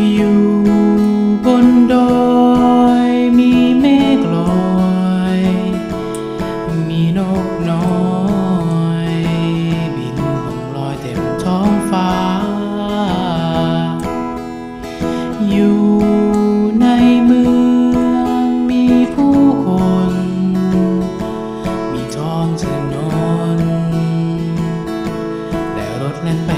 อยู่บนดอยมีเมฆลอย มีนกน้อยบินบังลอยเต็มท้องฟ้า อยู่ในเมืองมีผู้คน มีท้องถนนแต่รถแล่นไป